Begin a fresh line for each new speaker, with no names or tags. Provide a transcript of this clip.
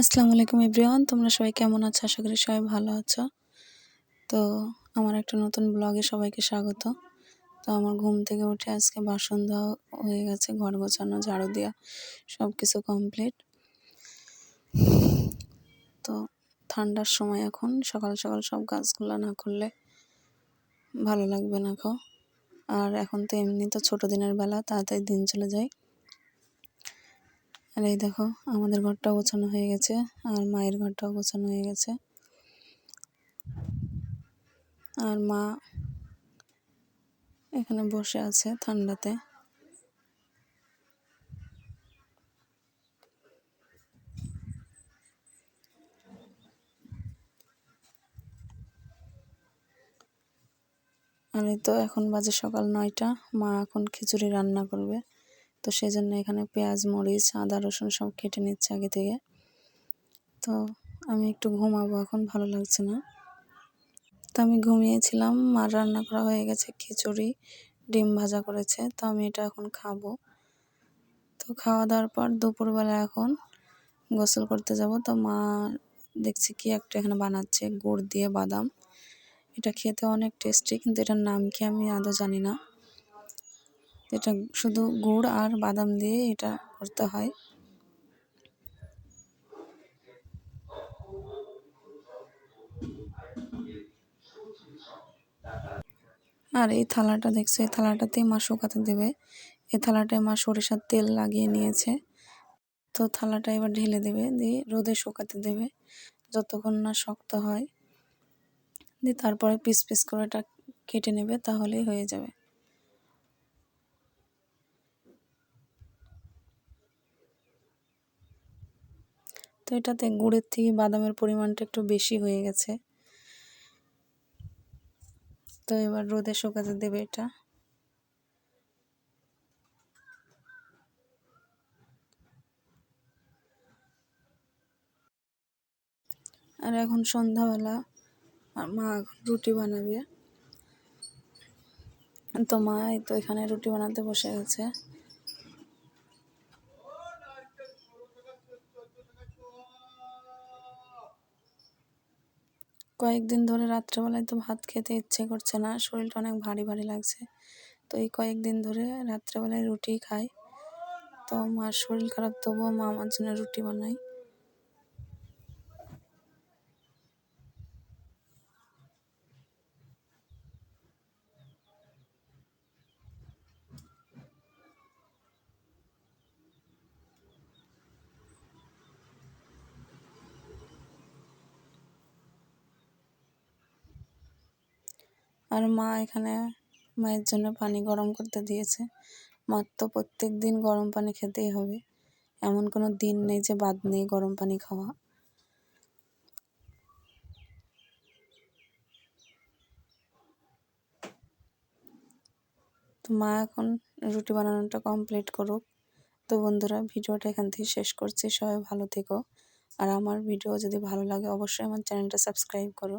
আসসালামু আলাইকুম এভরিওয়ান, তোমরা সবাই কেমন আছো? আশা করি সবাই ভালো আছো। তো আমার একটা নতুন ব্লগে সবাইকে স্বাগত। তো আমার ঘুম থেকে উঠে আজকে বাসন ধোয়া হয়ে গেছে, ঘর গোছানো, ঝাড়ু দেওয়া সব কিছু কমপ্লিট। তো ঠান্ডার সময় এখন সকাল সকাল সব গাছগুলো না করলে ভালো লাগবে না কো আর এখন তো এমনি তো ছোটো দিনের বেলা, তাড়াতাড়ি দিন চলে যায়। আর এই দেখো, আমাদের ঘরটাও গোছানো হয়ে গেছে আর মায়ের ঘরটাও গোছানো হয়ে গেছে। আর মা এখানে বসে আছে ঠান্ডাতে। আর এই তো এখন বাজে সকাল নয়টা, মা এখন খিচুড়ি রান্না করবে। তো সেই জন্য এখানে পেঁয়াজ, মরিচ, আদা, রসুন সব কেটে নিচ্ছে আগে থেকে। তো আমি একটু ঘুমাবো, এখন ভালো লাগছে না। তো আমি ঘুমিয়েছিলাম মার রান্না করা হয়ে গেছে খিচুড়ি, ডিম ভাজা করেছে, তো আমি এটা এখন খাব। তো খাওয়া দাওয়ার পর দুপুরবেলা এখন গোসল করতে যাব। তো মা দেখছি কি একটা এখানে বানাচ্ছে, গুড় দিয়ে বাদাম। এটা খেতে অনেক টেস্টি, কিন্তু এটার নাম কি আমি আদৌ জানি না। এটা শুধু গুড় আর বাদাম দিয়ে এটা করতে হয়। আর এই থালাটা দেখছ, এই থালাটাতেই মা শুকাতে দেবে। এই থালাটায় মা সরিষার তেল লাগিয়ে নিয়েছে। তো থালাটা এবার ঢেলে দেবে, দিয়ে রোদে শুকাতে দেবে যতক্ষণ না শক্ত হয়। দিয়ে তারপরে পিস পিস করে এটা কেটে নেবে, তাহলেই হয়ে যাবে। তো এটাতে গুড়ের থেকে বাদামের পরিমাণটা একটু বেশি হয়ে গেছে। তো এবার রোদে শুকাতে দেবে এটা। আর এখন সন্ধ্যাবেলা মা এখন রুটি বানাবে। তো মা এই তো এখানে রুটি বানাতে বসে গেছে কয়েকদিন ধরে রাত্রেবেলায় তো ভাত খেতে ইচ্ছে করছে না, শরীরটা অনেক ভারী ভারী লাগছে। তো এই কয়েকদিন ধরে রাত্রেবেলায় রুটি খাই। তো মার শরীর খারাপ, তবুও মা আমার জন্য রুটি বানাই আর মা এখানে মায়ের জন্য পানি গরম করতে দিয়েছে। মার তো প্রত্যেক দিন গরম পানি খেতেই হবে। এমন কোনো দিন নেই যে বাদ নেই গরম পানি খাওয়া। তো মা এখন রুটি বানানোটা কমপ্লিট করুক। তো বন্ধুরা, ভিডিওটা এখান থেকে শেষ করছি। সবাই ভালো থেকো। আর আমার ভিডিও যদি ভালো লাগে, অবশ্যই আমার চ্যানেলটা সাবস্ক্রাইব করো।